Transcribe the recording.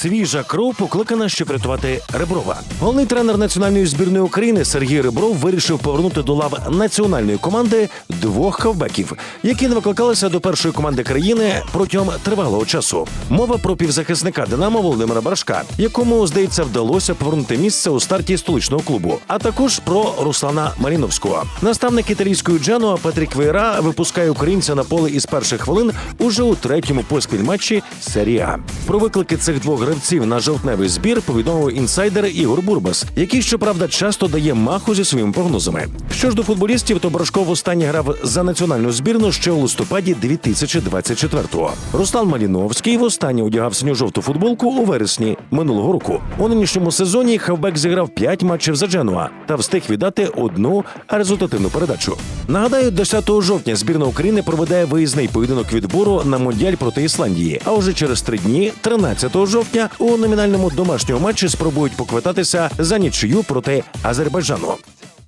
Свіжа кров покликана, щоб врятувати Реброва. Головний тренер національної збірної України Сергій Ребров вирішив повернути до лав національної команди двох хавбеків, які не викликалися до першої команди країни протягом тривалого часу. Мова про півзахисника Динамо Володимира Барашка, якому здається вдалося повернути місце у старті столичного клубу, а також про Руслана Маріновського. Наставник італійської Дженуа Патрік Вейра випускає українця на поле із перших хвилин уже у третьому поспіль матчі серії Про виклики цих двох гравців на жовтневий збір повідомив інсайдер Ігор Бурбас, який щоправда часто дає маху зі своїми прогнозами. Що ж до футболістів, то Брашко востаннє грав за національну збірну ще у листопаді 2024-го. Руслан Маліновський востаннє одягав синьо-жовту футболку у вересні минулого року. У нинішньому сезоні хавбек зіграв 5 матчів за Дженуа та встиг віддати одну результативну передачу. Нагадаю, 10 жовтня збірна України проведе виїзний поєдинок відбору на Мондіаль проти Ісландії. А вже через три дні, 13 жовтня, у номінальному домашньому матчі спробують поквитатися за нічию проти Азербайджану.